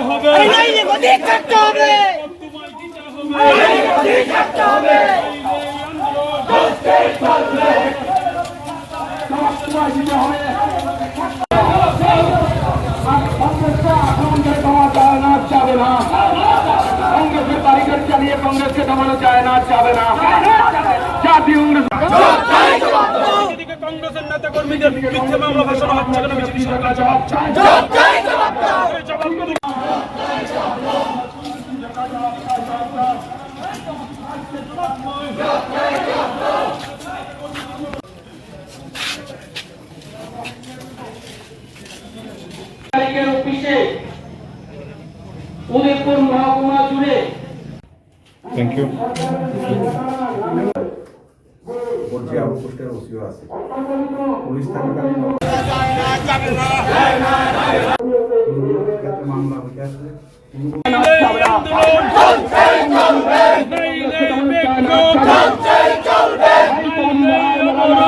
হবে তোমায় দিতে কংগ্রেসের তারিখের চালিয়ে কংগ্রেসকে দমানো যায় না যাবে না এদিকে কংগ্রেসের নেতা কর্মীদের মিথ্যে মামলা ভাষণ হচ্ছে কেন বিজেপি সরকার জবাব চায় উদয়পুর মহকুমা জুড়ে থ্যাংক ইউ বলছি আবু পোস্টের ওসিও আছে পুলিশ থাকাকালীন মামলা হয়ে আছে এই আন্দোলন নইলে বিক্ষোভ নইলে অবরোধ তারপরে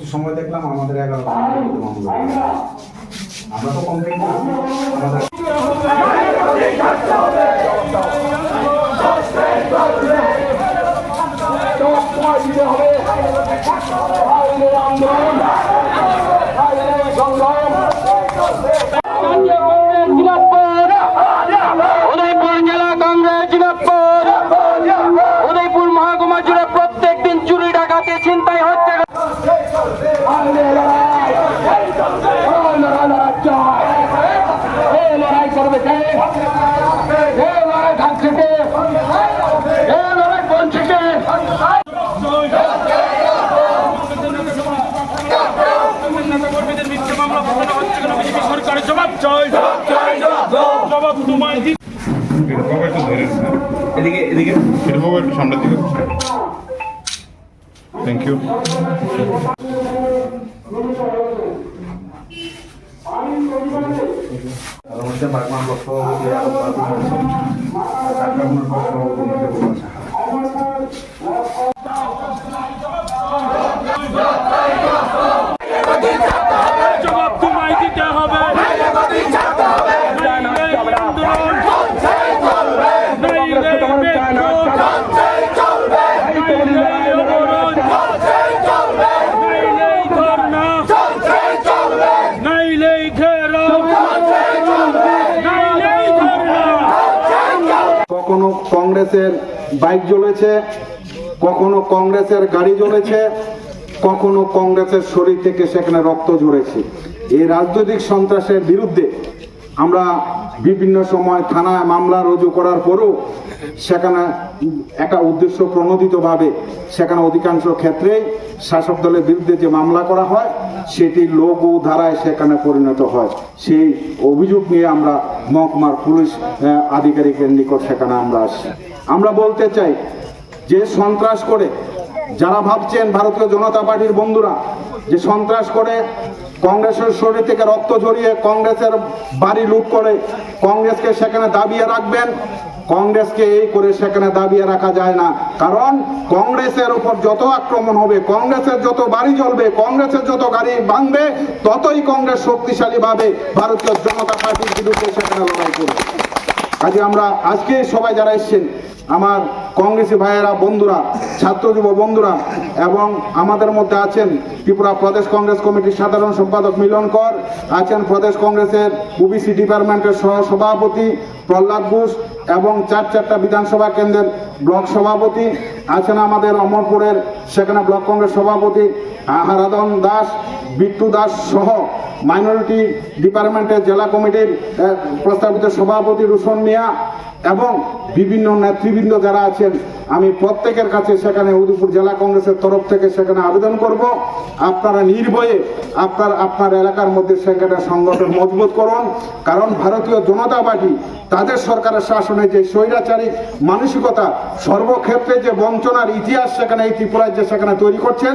পরবর্তী সময় দেখলাম আমাদের আমরা তো কমপ্লেন জেলা কংগ্রেস জিনাপুর উদয়পুর মহকুমা জুড়ে প্রত্যেক দিন চুরি ডাকাতি চিন্তাই হচ্ছে লড়াই করবে কে এ লড়াই থাকছে কে এ লড়াই বলছে কে নেতা কর্মীদের মিথ্যে মামলা ভাষণ হচ্ছে কেন বিজেপি সরকার জবাব চাই জবাব তোমায় এদিকে এদিকে। সামনের দিকে থ্যাংক ইউ আর হচ্ছে বাগমান পক্ষ কখনো কংগ্রেসের বাইক জ্বলেছে, কখনো কংগ্রেসের গাড়ি জ্বলেছে, কখনো কংগ্রেসের শরীর থেকে সেখানে রক্ত ঝরেছে। এই রাজনৈতিক সন্ত্রাসের বিরুদ্ধে আমরা বিভিন্ন সময় থানায় মামলা রুজু করার পরও সেখানে একটা উদ্দেশ্য প্রণোদিতভাবে সেখানে অধিকাংশ ক্ষেত্রেই শাসক দলের বিরুদ্ধে যে মামলা করা হয়, সেটি লঘু ধারায় সেখানে পরিণত হয়। সেই অভিযোগ নিয়ে আমরা মহকুমার পুলিশ আধিকারিকের নিকট সেখানে আমরা আসি। আমরা বলতে চাই, যে সন্ত্রাস করে, যারা ভাবছেন ভারতীয় জনতা পার্টির বন্ধুরা, যে সন্ত্রাস করে কংগ্রেসের শরীর থেকে রক্ত ঝরিয়ে কংগ্রেসের বাড়ি লুট করে কংগ্রেসকে সেখানে দাবিয়ে রাখবেন কংগ্রেসকে এই করে সেখানে দাবিয়ে রাখা যায় না। কারণ কংগ্রেসের উপর যত আক্রমণ হবে, কংগ্রেসের যত বাড়ি জ্বলবে, কংগ্রেসের যত গাড়ি ভাঙবে, ততই কংগ্রেস শক্তিশালী ভাবে ভারতীয় জনতা পার্টির বিরুদ্ধে সেখানে লড়াই করবে। কাজে আমরা, আজকে সবাই যারা এসছেন, আমার কংগ্রেসি ভাইয়েরা, বন্ধুরা, ছাত্র যুব বন্ধুরা, এবং আমাদের মধ্যে আছেন ত্রিপুরা প্রদেশ কংগ্রেস কমিটির সাধারণ সম্পাদক মিলন কর আছেন প্রদেশ কংগ্রেসের ওবিসি ডিপার্টমেন্টের সহ সভাপতি প্রহ্লাদ ঘোষ, এবং চার চারটা বিধানসভা কেন্দ্রের ব্লক সভাপতি, আছেন আমাদের অমরপুরের সেখানে ব্লক কংগ্রেস সভাপতি হারাদন দাস, বিট্টু দাস সহ মাইনরিটি ডিপার্টমেন্টের জেলা কমিটির প্রস্তাবিত সভাপতি রুশন মিয়া এবং বিভিন্ন নেতৃবৃন্দ যারা আছেন আমি প্রত্যেকের কাছে সেখানে উদয়পুর জেলা কংগ্রেসের তরফ থেকে সেখানে আবেদন করব। আপনারা নির্ভয়ে আপনার আপনার এলাকার মধ্যে সেখানে সংগঠন মজবুত করুন। কারণ ভারতীয় জনতা পার্টি, তাদের সরকারের শাসনে যে স্বৈরাচারী মানসিকতা, সর্বক্ষেত্রে যে বঞ্চনার ইতিহাস সেখানে, এই ত্রিপুরায় যে সেখানে তৈরি করছেন,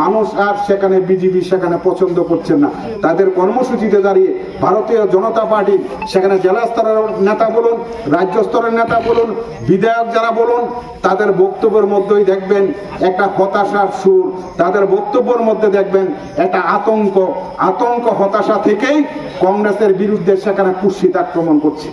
মানুষ আর সেখানে বিজেপি সেখানে পছন্দ করছেন না। তাদের কর্মসূচিতে দাঁড়িয়ে ভারতীয় জনতা পার্টি, সেখানে জেলা স্তরের নেতা বলুন, রাজ্য স্তরের নেতা বলুন, বিধায়ক যারা বলুন তাদের বক্তব্যের মধ্যেই দেখবেন একটা হতাশার সুর, তাদের বক্তব্যের মধ্যে দেখবেন একটা আতঙ্ক আতঙ্ক হতাশা থেকেই কংগ্রেসের বিরুদ্ধে সেখানে কুৎসিত আক্রমণ করছে।